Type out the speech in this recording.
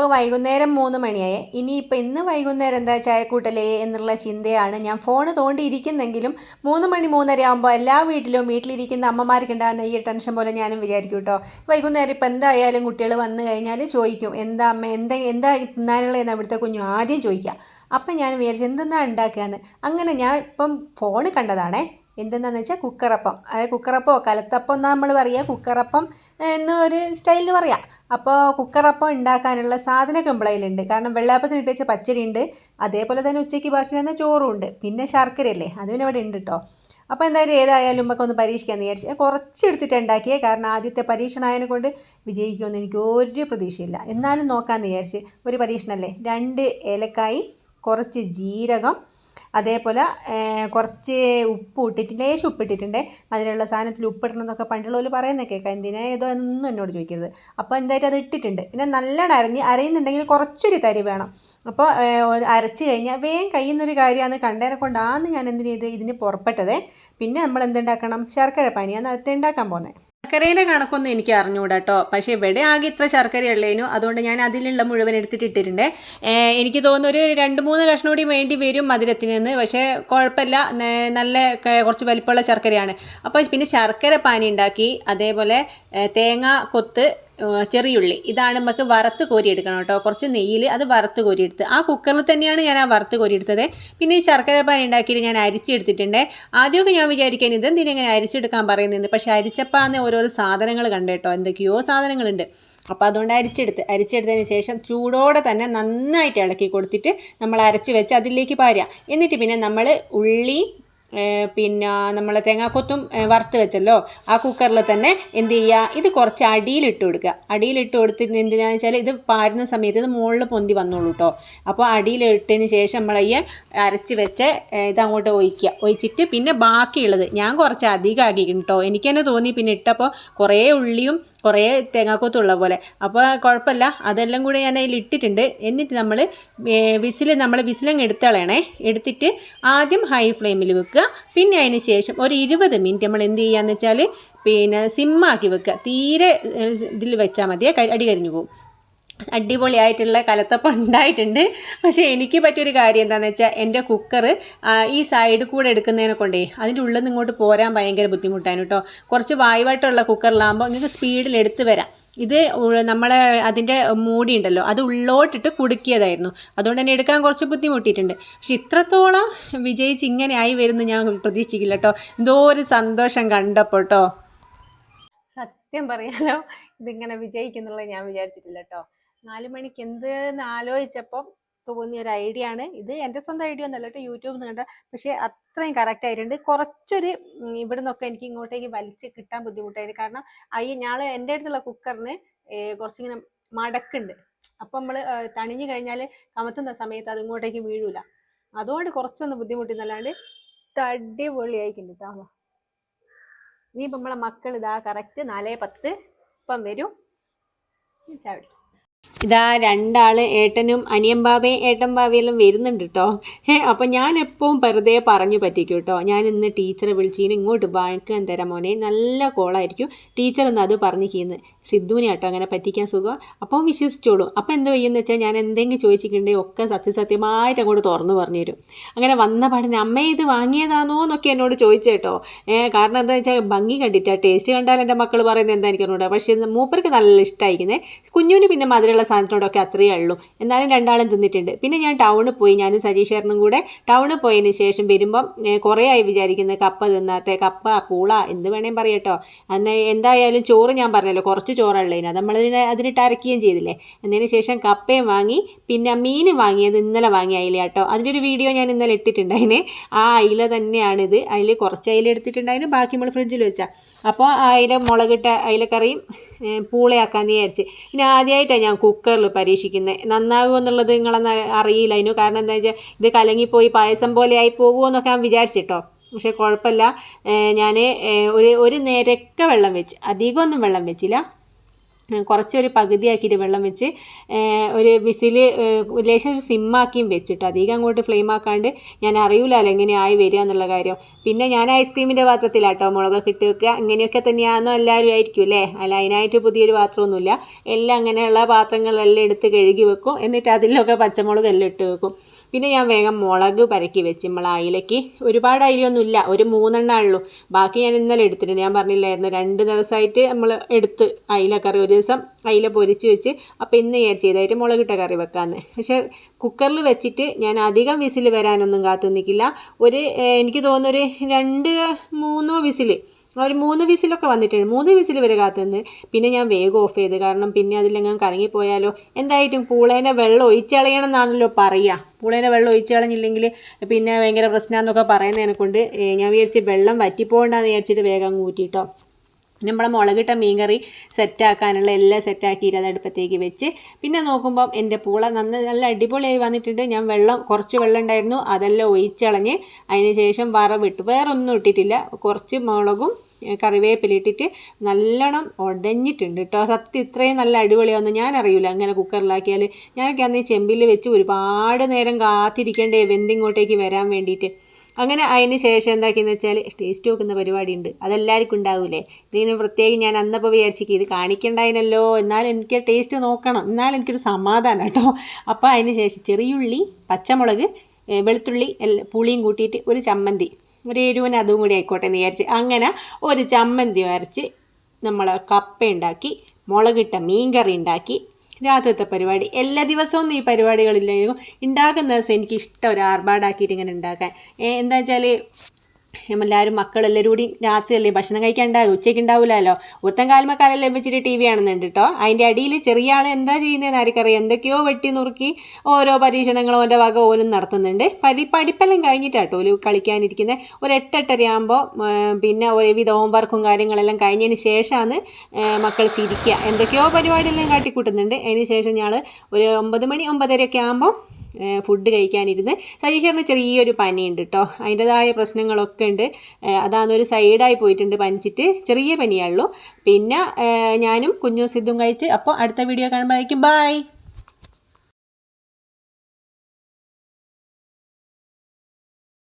ഇപ്പോൾ വൈകുന്നേരം മൂന്ന് മണിയായി. ഇനിയിപ്പോൾ ഇന്ന് വൈകുന്നേരം എന്താ ചായക്കൂട്ടലേ എന്നുള്ള ചിന്തയാണ് ഞാൻ ഫോൺ തോണ്ടിയിരിക്കുന്നെങ്കിലും മൂന്ന് മണി മൂന്നര ആകുമ്പോൾ എല്ലാ വീട്ടിലും വീട്ടിലിരിക്കുന്ന അമ്മമാർക്ക് ഉണ്ടാകുന്ന ഈ ടെൻഷൻ പോലെ ഞാനും വിചാരിക്കും കേട്ടോ. വൈകുന്നേരം ഇപ്പോൾ എന്തായാലും കുട്ടികൾ വന്നു കഴിഞ്ഞാൽ ചോദിക്കും എന്താ അമ്മ എന്താ എന്താ തിന്നാനുള്ളതെന്ന് അവിടുത്തെ കുഞ്ഞു ആദ്യം ചോദിക്കുക. അപ്പം ഞാൻ വിചാരിച്ചു എന്തെന്നാ ഉണ്ടാക്കുകയെന്ന്? അങ്ങനെ ഞാൻ ഇപ്പം ഫോൺ കണ്ടതാണേ. എന്തെന്നാന്ന് വെച്ചാൽ കുക്കറപ്പം. അതായത് കുക്കറപ്പോ കലത്തപ്പം എന്നാ നമ്മൾ പറയുക കുക്കറപ്പം എന്നൊരു സ്റ്റൈലിൽ പറയാം. അപ്പോൾ കുക്കറപ്പം ഉണ്ടാക്കാനുള്ള സാധന കമ്പിളയിലുണ്ട് കാരണം വെള്ളാപ്പത്തിന് ഇട്ട് വെച്ച പച്ചരി ഉണ്ട് അതേപോലെ തന്നെ ഉച്ചയ്ക്ക് ബാക്കി വന്ന ചോറും ഉണ്ട് പിന്നെ ശർക്കരയല്ലേ? അത് ഇവിടെ ഉണ്ട് കേട്ടോ അപ്പോൾ എന്തായാലും ഏതായാലും നമുക്ക് ഒന്ന് പരീക്ഷിക്കാമെന്ന് വിചാരിച്ചു കുറച്ച് എടുത്തിട്ട് ഉണ്ടാക്കിയേ കാരണം ആദ്യത്തെ പരീക്ഷണമായതിനെ കൊണ്ട് വിജയിക്കുമെന്ന് എനിക്ക് ഒരു പ്രതീക്ഷയില്ല. എന്നാലും നോക്കാമെന്ന് വിചാരിച്ച്. ഒരു പരീക്ഷണമല്ലേ രണ്ട് ഏലക്കായി കുറച്ച് ജീരകം അതേപോലെ കുറച്ച് ഉപ്പ് ഇട്ടിട്ട് ലേശം ഉപ്പിട്ടിട്ടുണ്ട് അതിലുള്ള സാധനത്തിൽ ഉപ്പിടണമെന്നൊക്കെ പണ്ടുള്ളവർ പറയുന്നത് കേൾക്കാം. എന്തിനാ ഏതോ എന്നൊന്നും എന്നോട് ചോദിക്കരുത്. അപ്പോൾ എന്തായിട്ട് അത് ഇട്ടിട്ടുണ്ട്. പിന്നെ നല്ലോണം അരഞ്ഞ് അരയുന്നുണ്ടെങ്കിൽ കുറച്ചൊരു തരി വേണം. അപ്പോൾ അരച്ച് കഴിഞ്ഞാൽ വേഗം കഴിയുന്നൊരു കാര്യമാണ് കണ്ടതിനെ കൊണ്ടാണ് ഞാൻ എന്തിനു ചെയ്ത് ഇതിന് പുറപ്പെട്ടത്. പിന്നെ നമ്മൾ എന്തുണ്ടാക്കണം? ശർക്കര പനിയാണ് അത് ഉണ്ടാക്കാൻ പോകുന്നത്? ശർക്കരയുടെ കണക്കൊന്നും എനിക്ക് അറിഞ്ഞുകൂടാ കേട്ടോ പക്ഷേ ഇവിടെ ആകെ ഇത്ര ശർക്കര ഉള്ളതിനു അതുകൊണ്ട് ഞാൻ അതിലുള്ള മുഴുവൻ എടുത്തിട്ട് ഇട്ടിട്ടുണ്ട്. എനിക്ക് തോന്നുന്നു ഒരു രണ്ട് മൂന്ന് കഷ്ണം കൂടി വേണ്ടി വരും മധുരത്തിന് നിന്ന് പക്ഷേ കുഴപ്പമില്ല. നല്ല കുറച്ച് വലിപ്പമുള്ള ശർക്കരയാണ്. അപ്പോൾ പിന്നെ ശർക്കര പാനി ഉണ്ടാക്കി. അതേപോലെ തേങ്ങ കൊത്ത് ചെറിയുള്ളി. ഇതാണ് നമുക്ക് വറുത്ത് കോരിയെടുക്കണം കേട്ടോ. കുറച്ച് നെയ്യിൽ അത് വറുത്ത് കോരിയെടുത്ത്. ആ കുക്കറിൽ തന്നെയാണ് ഞാൻ ആ വറുത്ത് കോരിയെടുത്തത്. പിന്നെ ഈ ശർക്കര പാനി ഉണ്ടാക്കിയിട്ട് ഞാൻ അരിച്ചെടുത്തിട്ടുണ്ട് ആദ്യമൊക്കെ ഞാൻ വിചാരിക്കാൻ ഇതെന്തിനാ ഇങ്ങനെ അരിച്ചെടുക്കാൻ പറയുന്നത് പക്ഷേ അരിച്ചപ്പാന്ന് ഓരോരോ സാധനങ്ങൾ കണ്ടേട്ടോ എന്തൊക്കെയോ സാധനങ്ങളുണ്ട്. അപ്പോൾ അതുകൊണ്ട് അരിച്ചെടുത്ത്. അരിച്ചെടുത്തതിന് ശേഷം ചൂടോടെ തന്നെ നന്നായിട്ട് ഇളക്കി കൊടുത്തിട്ട് നമ്മൾ അരച്ച് വെച്ച് അതിലേക്ക് പാരുക. എന്നിട്ട് പിന്നെ നമ്മൾ ഉള്ളി പിന്നെ നമ്മൾ തേങ്ങാക്കൊത്തും വറുത്ത് വെച്ചല്ലോ. ആ കുക്കറിൽ തന്നെ എന്ത് ചെയ്യുക ഇത് കുറച്ച് അടിയിലിട്ട് കൊടുക്കുക. അടിയിലിട്ട് കൊടുത്തിട്ട് എന്തിനാന്ന് വെച്ചാൽ ഇത് പാരുന്ന സമയത്ത് ഇത് മുകളിൽ പൊന്തി വന്നോളൂ കേട്ടോ അപ്പോൾ അടിയിലിട്ടതിന് ശേഷം നമ്മൾ ഈ അരച്ച് വെച്ച് അങ്ങോട്ട് ഒഴിക്കുക. ഒഴിച്ചിട്ട് പിന്നെ ബാക്കിയുള്ളത് ഞാൻ കുറച്ച് അധികം ആക്കിയിട്ടുണ്ട് കേട്ടോ എനിക്ക് തന്നെ തോന്നി പിന്നെ ഇട്ടപ്പോൾ കുറേ ഉള്ളിയും കുറേ തേങ്ങാക്കൊത്തുള്ള പോലെ. അപ്പോൾ കുഴപ്പമില്ല അതെല്ലാം കൂടി ഞാൻ അതിൽ ഇട്ടിട്ടുണ്ട്. എന്നിട്ട് നമ്മൾ വിസിൽ നമ്മൾ വിസിലങ്ങ് എടുത്തളയണേ. എടുത്തിട്ട് ആദ്യം ഹൈ ഫ്ലെയിമിൽ വെക്കുക. പിന്നെ അതിന് ശേഷം ഒരു ഇരുപത് മിനിറ്റ് നമ്മൾ എന്ത് ചെയ്യുകയെന്ന് വെച്ചാൽ പിന്നെ സിമ്മാക്കി വെക്കുക. തീരെ ഇതിൽ വെച്ചാൽ മതിയേ അടി കരിഞ്ഞു പോകും. അടിപൊളിയായിട്ടുള്ള കലത്തപ്പം ഉണ്ടായിട്ടുണ്ട്. പക്ഷേ എനിക്ക് പറ്റിയൊരു കാര്യം എന്താണെന്ന് വെച്ചാൽ എന്റെ കുക്കർ ഈ സൈഡ് കൂടെ എടുക്കുന്നതിനെ കൊണ്ടേ അതിന്റെ ഉള്ളിൽ നിന്ന് ഇങ്ങോട്ട് പോരാൻ ഭയങ്കര ബുദ്ധിമുട്ടാണ് കേട്ടോ. കുറച്ച് വായുവായിട്ടുള്ള കുക്കറിലാകുമ്പോൾ നിങ്ങൾക്ക് സ്പീഡിൽ എടുത്ത് വരാം. ഇത് നമ്മളെ അതിന്റെ മൂടി ഉണ്ടല്ലോ അത് ഉള്ളോട്ടിട്ട് കുടുക്കിയതായിരുന്നു. അതുകൊണ്ട് തന്നെ എടുക്കാൻ കുറച്ച് ബുദ്ധിമുട്ടിയിട്ടുണ്ട്. പക്ഷെ ഇത്രത്തോളം വിജയിച്ച് ആയി വരുന്നു ഞാൻ പ്രതീക്ഷിക്കില്ല കേട്ടോ. എന്തോ ഒരു സന്തോഷം കണ്ടപ്പോൾ കേട്ടോ. സത്യം പറയാലോ ഇതിങ്ങനെ വിജയിക്കുന്നുള്ളത് ഞാൻ വിചാരിച്ചിട്ടില്ല കേട്ടോ. നാല് മണിക്ക് എന്തെന്ന് ആലോചിച്ചപ്പം തോന്നിയ ഒരു ഐഡിയ ആണ്. ഇത് എന്റെ സ്വന്തം ഐഡിയ ഒന്നല്ല കേട്ടോ. യൂട്യൂബിൽ നിന്ന് കണ്ട. പക്ഷേ അത്രയും കറക്റ്റ് ആയിട്ടുണ്ട്. കുറച്ചൊരു ഇവിടെ നിന്നൊക്കെ എനിക്ക് ഇങ്ങോട്ടേക്ക് വലിച്ച് കിട്ടാൻ ബുദ്ധിമുട്ടായിരുന്നു. കാരണം ഈ ഞാൾ എന്റെ അടുത്തുള്ള കുക്കറിന് കുറച്ചിങ്ങനെ മടക്കുണ്ട്. അപ്പം നമ്മൾ തണിഞ്ഞു കഴിഞ്ഞാൽ കമത്തുന്ന സമയത്ത് അത് ഇങ്ങോട്ടേക്ക് വീഴൂല. അതുകൊണ്ട് കുറച്ചൊന്ന് ബുദ്ധിമുട്ടിന്നല്ലാണ്ട് അടിപൊളിയായിട്ടുണ്ട് കേട്ടോ ഇനിയിപ്പം നമ്മളെ മക്കൾ ഇതാ കറക്റ്റ് നാലേ പത്ത് ഇപ്പം വരും. ചാവടി ഇതാ രണ്ടാൾ ഏട്ടനും അനിയൻ ബാബയും ഏട്ടൻ ബാബയെല്ലാം വരുന്നുണ്ട് കേട്ടോ അപ്പം ഞാൻ എപ്പോഴും വെറുതെ പറഞ്ഞു പറ്റിക്കും കേട്ടോ ഞാൻ ഇന്ന് ടീച്ചറെ വിളിച്ചിന് ഇങ്ങോട്ട് വാങ്ങിക്കാൻ തരാം മോനെ. നല്ല കോളായിരിക്കും ടീച്ചർ എന്ന് അത് പറഞ്ഞു ചെയ്യുന്നത് സിദ്ധുവിനെ കേട്ടോ അങ്ങനെ പറ്റിക്കാൻ സുഖം. അപ്പം വിശ്വസിച്ചോളൂ. അപ്പം എന്തോ ചെയ്യുമെന്ന് വെച്ചാൽ ഞാൻ എന്തെങ്കിലും ചോദിച്ചിട്ടുണ്ടെങ്കിൽ ഒക്കെ സത്യസത്യമായിട്ട് അങ്ങോട്ട് തുറന്നു പറഞ്ഞു തരും. അങ്ങനെ വന്ന പാടിന് അമ്മ ഇത് വാങ്ങിയതാണോ എന്നൊക്കെ എന്നോട് ചോദിച്ചേട്ടോ കാരണം എന്താ വെച്ചാൽ ഭംഗി കണ്ടിട്ടാ ടേസ്റ്റ് കണ്ടാൽ എന്റെ മക്കൾ പറയുന്നത് എന്താ എനിക്കറിഞ്ഞൂടാ പക്ഷേ മൂപ്പർക്ക് നല്ല ഇഷ്ടമായിരിക്കുന്നത് കുഞ്ഞുവിന് പിന്നെ മധുരമുള്ള സാധനത്തോടൊക്കെ അത്രയേ ഉള്ളൂ. എന്നാലും രണ്ടാളും തിന്നിട്ടുണ്ട്. പിന്നെ ഞാൻ ടൗണിൽ പോയി. ഞാനും സജീഷേറിനും കൂടെ ടൗണിൽ പോയതിന് ശേഷം വരുമ്പം കുറേ ആയി വിചാരിക്കുന്നത് കപ്പ തിന്നാത്ത കപ്പ പൂള എന്ത് വേണേലും പറയട്ടോ അന്ന് എന്തായാലും ചോറ് ഞാൻ പറഞ്ഞല്ലോ കുറച്ച് ചോറുള്ളതിന് അത് നമ്മൾ അതിനിട്ട് അരക്കുകയും ചെയ്തില്ലേ. അതിന് ശേഷം കപ്പയും വാങ്ങി പിന്നെ മീൻ വാങ്ങിയത് ഇന്നലെ വാങ്ങി അയില കേട്ടോ. അതിന്റെ ഒരു വീഡിയോ ഞാൻ ഇന്നലെ ഇട്ടിട്ടുണ്ട് അതിന് ആ അയില തന്നെയാണിത്. അതിൽ കുറച്ച് അയില എടുത്തിട്ടുണ്ടായിരുന്നു ബാക്കി നമ്മൾ ഫ്രിഡ്ജിൽ വെച്ചാൽ അപ്പോൾ അയില മുളകിട്ട അയിലക്കറിയും പൂളയാക്കാമെന്ന് വിചാരിച്ച്. പിന്നെ ആദ്യമായിട്ടാണ് ഞാൻ കുക്കറിൽ പരീക്ഷിക്കുന്നത്. നന്നാകുമോ എന്നുള്ളത് നിങ്ങളെന്ന് അറിയില്ല. അതിന് കാരണം എന്താ വെച്ചാൽ ഇത് കലങ്ങിപ്പോയി പായസം പോലെ ആയി പോകുമോ എന്നൊക്കെ ഞാൻ വിചാരിച്ചിട്ടോ. പക്ഷേ കുഴപ്പമില്ല. ഞാൻ ഒരു ഒരു നേരൊക്കെ വെള്ളം വെച്ച് അധികമൊന്നും വെള്ളം വെച്ചില്ല. കുറച്ചൊരു പകുതിയാക്കിയിട്ട് വെള്ളം വെച്ച് ഒരു വിസിൽ ലേശം ഒരു സിമ്മാക്കിയും വെച്ചിട്ട് അധികം അങ്ങോട്ട് ഫ്ലെയിം ആക്കാണ്ട് ഞാൻ അറിയില്ലല്ലോ എങ്ങനെയായി വരിക എന്നുള്ള കാര്യം. പിന്നെ ഞാൻ ഐസ്ക്രീമിന്റെ പാത്രത്തിലാട്ടോ മുളകൊക്കെ ഇട്ട് വെക്കുക. ഇങ്ങനെയൊക്കെ തന്നെയാണെന്നോ എല്ലാവരും ആയിരിക്കും അല്ലേ? അല്ല അതിനായിട്ട് പുതിയൊരു പാത്രമൊന്നുമില്ല. എല്ലാം അങ്ങനെയുള്ള പാത്രങ്ങളെല്ലാം എടുത്ത് കഴുകി വെക്കും. എന്നിട്ട് അതിലൊക്കെ പച്ചമുളക് എല്ലാം ഇട്ട് വെക്കും. പിന്നെ ഞാൻ വേഗം മുളക് പരക്കി വെച്ച് നമ്മൾ അയിലയ്ക്ക്. ഒരുപാട് അയിലൊന്നുമില്ല ഒരു മൂന്നെണ്ണ ഉള്ളൂ. ബാക്കി ഞാൻ ഇന്നലെ എടുത്തിട്ടുണ്ട്. ഞാൻ പറഞ്ഞില്ലായിരുന്നു രണ്ട് ദിവസമായിട്ട് നമ്മൾ എടുത്ത് അയില കറി ഒരു ദിവസം അയില പൊരിച്ച് വെച്ച് അപ്പോൾ ഇന്ന് ഞാൻ ചെയ്തായിട്ട് മുളകിട്ട കറി വെക്കാമെന്ന് പക്ഷേ കുക്കറിൽ വെച്ചിട്ട് ഞാൻ അധികം വിസിൽ വരാനൊന്നും കാത്തു നിൽക്കില്ല ഒരു എനിക്ക് തോന്നുന്നു ഒരു രണ്ട് മൂന്നോ വിസിൽ ഒരു മൂന്ന് വിസിലൊക്കെ വന്നിട്ടുണ്ട്. മൂന്ന് വിസിൽ വരെ കാത്തുനിന്ന്. പിന്നെ ഞാൻ വേഗം ഓഫ് ചെയ്ത്. കാരണം പിന്നെ അതിലെങ്ങാൻ കറങ്ങിപ്പോയാലോ? എന്തായിട്ടും പൂളേനെ വെള്ളം ഒഴിച്ചളയണം എന്നാണല്ലോ പറയുക പൂളേനെ വെള്ളം ഒഴിച്ച് കളഞ്ഞില്ലെങ്കിൽ പിന്നെ ഭയങ്കര പ്രശ്നമാണെന്നൊക്കെ പറയുന്നതിനെ കൊണ്ട് ഞാൻ വിചാരിച്ച് വെള്ളം വറ്റിപ്പോകണ്ടെന്ന് വിചാരിച്ചിട്ട് വേഗം ഊറ്റിട്ടോ. നമ്മളെ മുളകിട്ട മീൻകറി സെറ്റാക്കാനുള്ള എല്ലാം സെറ്റാക്കിയിട്ട് അത് അടുപ്പത്തേക്ക് വെച്ച് പിന്നെ നോക്കുമ്പം എന്റെ പൂള നന്ന നല്ല അടിപൊളിയായി വന്നിട്ടുണ്ട്. ഞാൻ വെള്ളം കുറച്ച് വെള്ളം ഉണ്ടായിരുന്നു. അതെല്ലാം ഒഴിച്ചളഞ്ഞ് അതിന് ശേഷം വറവിട്ടു. വേറൊന്നും ഇട്ടിട്ടില്ല. കുറച്ച് മുളകും കറിവേപ്പില ഇട്ടിട്ട് നല്ലോണം ഉടഞ്ഞിട്ടുണ്ട് കേട്ടോ സത്യം ഇത്രയും നല്ല അടിപൊളിയാണെന്ന് ഞാൻ അറിയില്ല അങ്ങനെ കുക്കറിലാക്കിയാൽ ഞാനൊക്കെ അന്ന് ചെമ്പിൽ വെച്ച് ഒരുപാട് നേരം കാത്തിരിക്കേണ്ടേ വെന്തിങ്ങോട്ടേക്ക് വരാൻ വേണ്ടിയിട്ട്. അങ്ങനെ അതിന് ശേഷം എന്താക്കിയെന്ന് വെച്ചാൽ ടേസ്റ്റ് നോക്കുന്ന പരിപാടി ഉണ്ട് അതെല്ലാവർക്കും ഉണ്ടാവില്ലേ ഇതിന് പ്രത്യേകം ഞാൻ അന്നപ്പോൾ വിചാരിച്ചിരിക്കും ഇത് കാണിക്കണ്ടായിനല്ലോ. എന്നാലും എനിക്ക് ടേസ്റ്റ് നോക്കണം. എന്നാലും എനിക്കൊരു സമാധാനം കേട്ടോ. അപ്പോൾ അതിന് ശേഷം ചെറിയുള്ളി പച്ചമുളക് വെളുത്തുള്ളി പുളിയും കൂട്ടിയിട്ട് ഒരു ചമ്മന്തി. ഒരു എരിവിന് അതും കൂടി ആയിക്കോട്ടെ എന്ന് വിചാരിച്ച് അങ്ങനെ ഒരു ചമ്മന്തി വരച്ച് നമ്മൾ കപ്പ ഉണ്ടാക്കി മുളകിട്ട മീൻകറി ഉണ്ടാക്കി രാത്രിത്തെ പരിപാടി. എല്ലാ ദിവസവും ഈ പരിപാടികളില്ലെങ്കിലും ഉണ്ടാക്കുന്ന ദിവസം എനിക്ക് ഇഷ്ടം ഒരു ആർഭാടാക്കിയിട്ട് ഇങ്ങനെ ഉണ്ടാക്കാൻ. എന്താ വെച്ചാൽ എല്ലാവരും മക്കളെല്ലാവരും കൂടി രാത്രിയല്ലേ ഭക്ഷണം കഴിക്കാൻ ഉണ്ടാകും ഉച്ചയ്ക്ക് ഉണ്ടാവില്ലല്ലോ ഒരുത്തൻ കാൽമക്കാലെല്ലാം വെച്ചിട്ട് ടി വി ആണെന്നുണ്ട് കേട്ടോ അതിന്റെ അടിയിൽ ചെറിയ ആൾ എന്താ ചെയ്യുന്നതെന്ന് ആർക്കറിയാം. എന്തൊക്കെയോ വെട്ടി നുറുക്കി ഓരോ പരീക്ഷണങ്ങളും അവന്റെ വക ഓനും നടത്തുന്നുണ്ട്. പരി പഠിപ്പെല്ലാം കഴിഞ്ഞിട്ടാട്ടോ ഒരു കളിക്കാനിരിക്കുന്നത് ഒരു എട്ടെട്ടരയാകുമ്പോൾ പിന്നെ ഒരുവിധ ഹോംവർക്കും കാര്യങ്ങളെല്ലാം കഴിഞ്ഞതിന് ശേഷമാണ് മക്കൾ ചിരിക്കുക എന്തൊക്കെയോ പരിപാടിയെല്ലാം കാട്ടിക്കൂട്ടുന്നുണ്ട്. അതിന് ശേഷം ഞങ്ങൾ ഒരു ഒമ്പത് മണി ഒമ്പതരയൊക്കെ ആകുമ്പോൾ ഫുഡ് കഴിക്കാനിരുന്ന് സജീഷറിന് ചെറിയൊരു പനിയുണ്ട് കേട്ടോ അതിന്റെതായ പ്രശ്നങ്ങളൊക്കെ ഉണ്ട്. അതാണ് ഒരു സൈഡായി പോയിട്ടുണ്ട് പനിച്ചിട്ട്. ചെറിയ പനിയുള്ളൂ പിന്നെ ഞാനും കുഞ്ഞു സിദ്ധും കഴിച്ച് അപ്പോൾ അടുത്ത വീഡിയോ കാണുമ്പോഴേക്കും. ബായ്